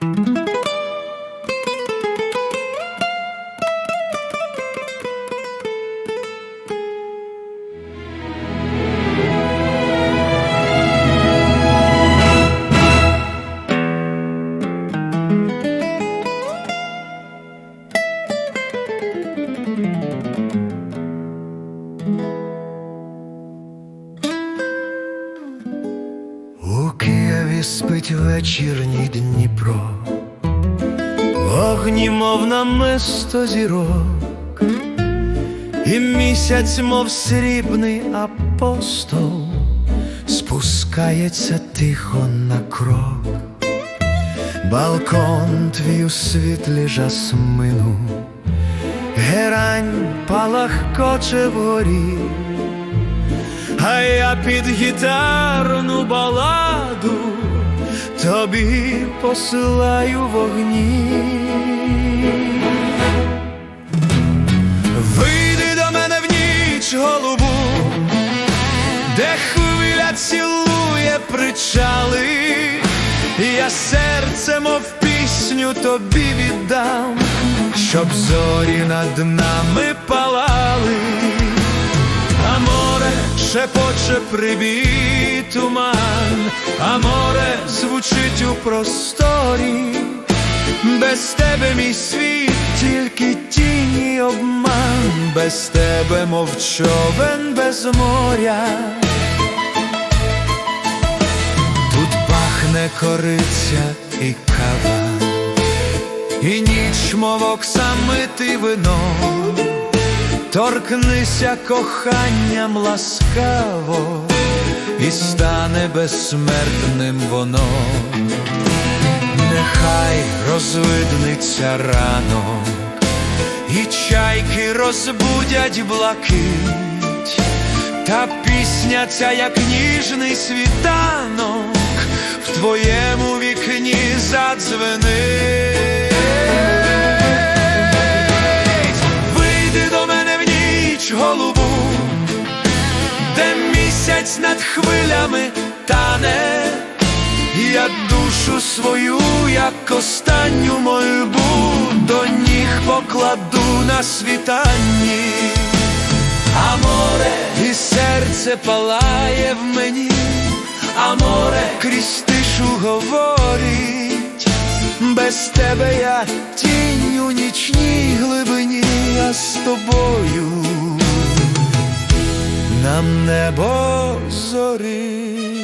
У Києві спить вечірній Дніпро, вогні, мов намисто зірок, і місяць, мов срібний апостол, спускається тихо на крок, балкон твій у світлі жасмину, герань палахкоче вгорі. Я під гітарну баладу тобі посилаю вогні. Вийди до мене в ніч голубу, де хвиля цілує причали, я серце, мов пісню тобі віддам, щоб зорі над нами палали. Шепоче прибій туман, а море звучить у просторі, без тебе мій світ, тільки тіні обман, без тебе мов човен без моря. Тут пахне кориця і кава, і ніч, мов оксамити вино. Торкнися коханням ласкаво, і стане безсмертним воно, нехай розвидниться рано, і чайки розбудять блакить, та пісня ця, як ніжний світанок, в твоєму вікні задзвенить. Голубу, де місяць над хвилями тане, я душу свою, як останню мольбу, до ніг покладу на світанні, а море і серце палає в мені, а море крізь тишу говорить, без тебе я тінь у нічній глибині, а з тобою нам небо зорить.